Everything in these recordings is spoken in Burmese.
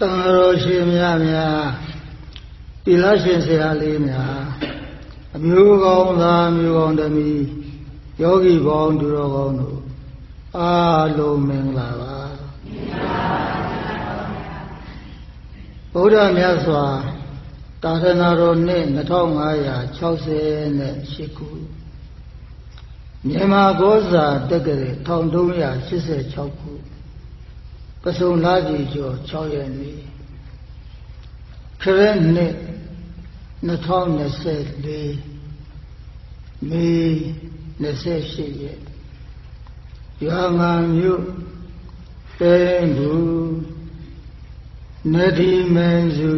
တန်တော်ရှင်များများတိလရှင်ဆရာလေးများအမျိုးကောင်းသားမျိုးကောင်းသမီးယောဂီပေါင်းသူတော်ကောင်းတို့အားလုံးမင်္ဂလာပါဗုဒ္ဓမြတ်စွာတာသနာတော်နှစ်2568ခုမြန်မာကောဇာတက္ကရာ1386ခု ပစုံလာကြီးကျော်6ရက်နေ့ခရစ်နှစ်2024မေ28ရက်ရွာငံမြို့တဲဘူနဒီမန်စု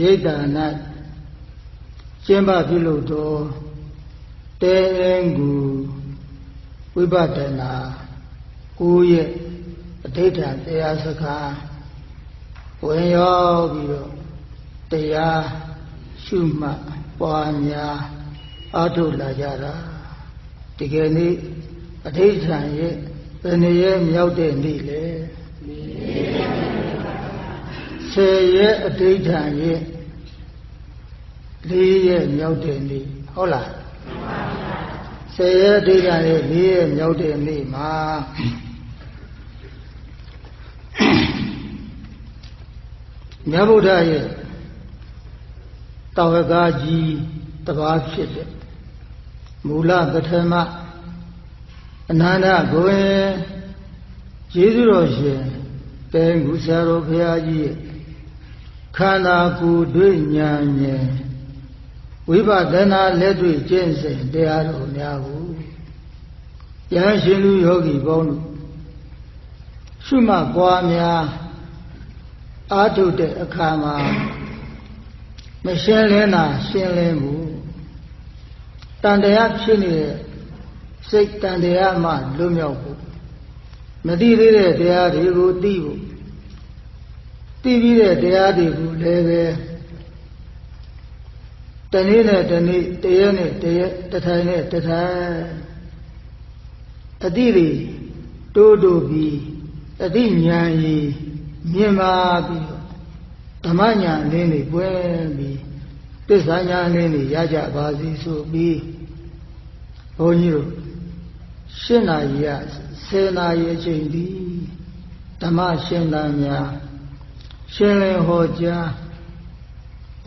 ရိတ်တာ၌ကျင်းပပြုလုပ်သောတဲအင်းကူဝိပဒနာ9ရက် အဋိဋ္ဌာတရားစကားဝင်ရောက်ပြီးတော့တရားရှုမှတ်ပွားများအားထုတ်လာကြတာဒီကနေ့အဋိဋ္ဌာရဲ့ဘယ်နှရက်မြောက်တဲ့နေ့လဲဆယ်ရက်အဋိဋ္ဌာရဲ့လေးရက်မြောက်တဲ့နေ့ဟုတ်လားဆယ်ရက်အဋိဋ္ဌာရဲ့လေးရက်မြောက်တဲ့နေ့မှာ မြတ်ဗုဒ္ဓရဲ့တာဝကကြီးတပါးဖြစ်တဲ့မူလပထမအနန္တဂုဏ်ကျေးဇူးတော်ရှင်တဲငုဆရာတော်ဘုရားကြီးရဲ့ခန္ဓာကိုယ်တွေ့ဉာဏ်ဉာဏ်ဝိပဿနာလက်တွေ့ကျင့်စဉ်တရားတော်များကိုယဟန်ရှင်လူယောဂီပေါင်းတို့ရှုမှတ်ပွားများ အာထုတဲ့အခါမှာမရှင်းလင်းတာရှင်းလင်းမှုတန်တရားဖြစ်နေတဲ့စိတ်တန်တရားမှလွတ်မြောက်ဖို့မသိသေးတဲ့တရားတွေကိုသိဖို့သိပြီးတဲ့တရားတွေကိုလည်းပဲတနေ့နဲ့တနေ့တရက်နဲ့တရက်တထိုင်နဲ့တထိုင်အတိတွေတိုးတိုးပြီးအတိညာကြီး မြင်ပါပြီးတော့ဓမ္မညာလင်းတွေပွဲပြီးသစ္စာညာလင်းတွေရကြပါစီဆိုပြီးဘုန်းကြီးတို့ရှင်းနာရီကဆယ်နာရီအချိန်ဒီဓမ္မရှင်းတာများရှင်းလင်းဟောကြား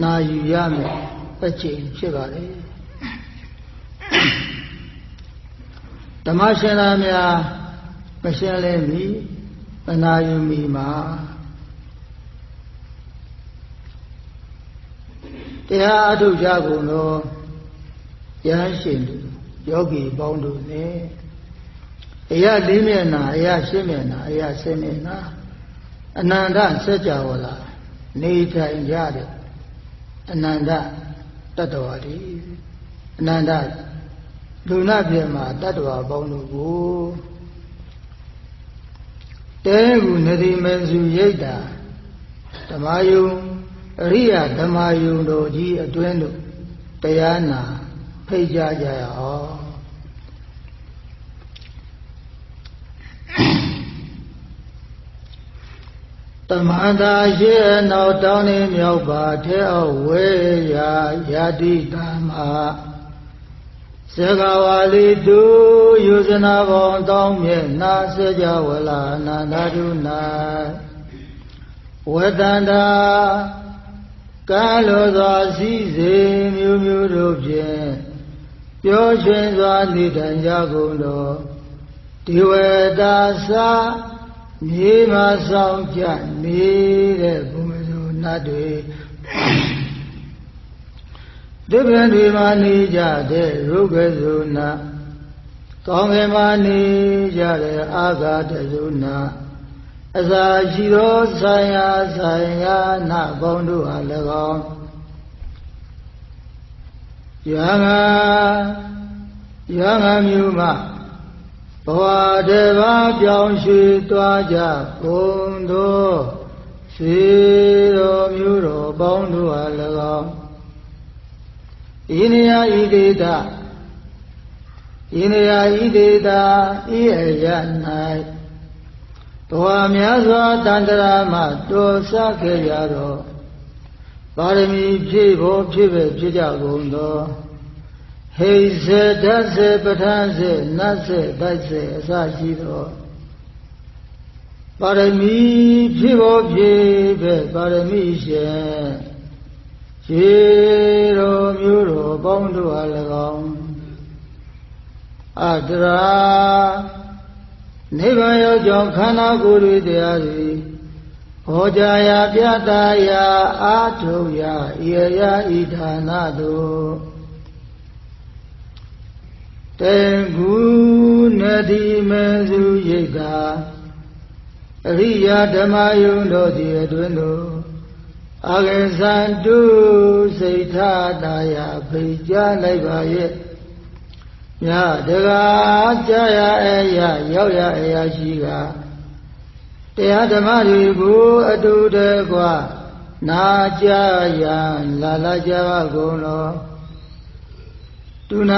နာယူရမယ်အချိန်ဖြစ်ပါလေဓမ္မရှင်းတာများမရှင်းလင်းမီမ နာယူမီမှာတရားအထုတ်ကြကုန်သောယဟန်ရှင်တို့ယောဂီပေါင်းတို့နဲ့အရာလေးမျက်နာအရာရှင်းမျက်နာအရာဆင်းမျက်နာအနန္တစัจ java လာနေထိုင်ကြတဲ့အနန္တတတ္တဝါတွေအနန္တလူနာပြေမှာတတ္တဝါပေါင်းတို့ကို တဲကူနဒီမစုရိတ်တာဓမ္မယုံအရိယဓမ္မယုံတို့ကြီးအတွင်းတို့တရားနာဖိတ်ကြကြရအောင်တမန္တာရှိအနောက်တောင်းနေမြောက်ပါထဲအောက်ဝဲရာယာတိတမ သကဝါလီတုယူဇနာဘောင်တောင်းမြဲနာစေကြဝလာအနန္တတုနာဝတန္တာကာလောစွာစည်းစိမ်မျိုးမျိုးတို့ဖြင့်ပျော်ရွှင်စွာနေထိုင်ကြကုန်သောဒီဝေတာသာမြေမှာဆောင်ကြနေတဲ့ဘုံစုနတ်တွေ ဒီပင်တွေမှာနေကြတဲ့ရုပ်ကစုနာကောင်းကင်မှာနေကြတဲ့အာဂတစုနာအစာရှိသောဆိုင်ရာဆိုင်ရာနာပေါင်းတို့ဟာ၎င်းယဟငါယဟငါမျိုးမှဘဝတဘာပြောင်းရွှေ့သွားကြကုန်သောစေတော်မျိုးတော်ပေါင်းတို့ဟာ၎င်း ဣနိယဣဒေတဣနိယဣဒေတာဤအယ၌ဘဝများစွာတန်တရာမှတော်ဆခဲ့ကြတော့ပါရမီဖြည့်ဖို့ဖြည့်ပဲဖြစ်ကြကုန်သောဟိစေဓာတ်စေပဋ္ဌာန်းစေနတ်စေတိုက်စေအစရှိသောပါရမီဖြည့်ဖို့ဖြည့်ပဲပါရမီရှင် ခြေတော်မျိုးတော်ပေါင်းတို့အား၎င်းအတရာနိဗ္ဗာန်ရောက်ကြောင်းခန္ဓာကိုယ်တွေတရားတွေဟောကြားရာပြတာရာအာထုရာဣရာဣဌာနတို့တေကုနတိမေစုရိတ်တာအရိယာဓမ္မယုံတို့သည်အတွင်တို့ အဂေသံတုစိတ်ထားတာယာဖိတ်ကြားလိုက်ပါရဲ့ညတကားကြာရအရာရောက်ရအရာရှိကတရားဓမ္မတွေကိုအတူတကွနာကြရန်လာလာကြပါကုန်လောတူနာ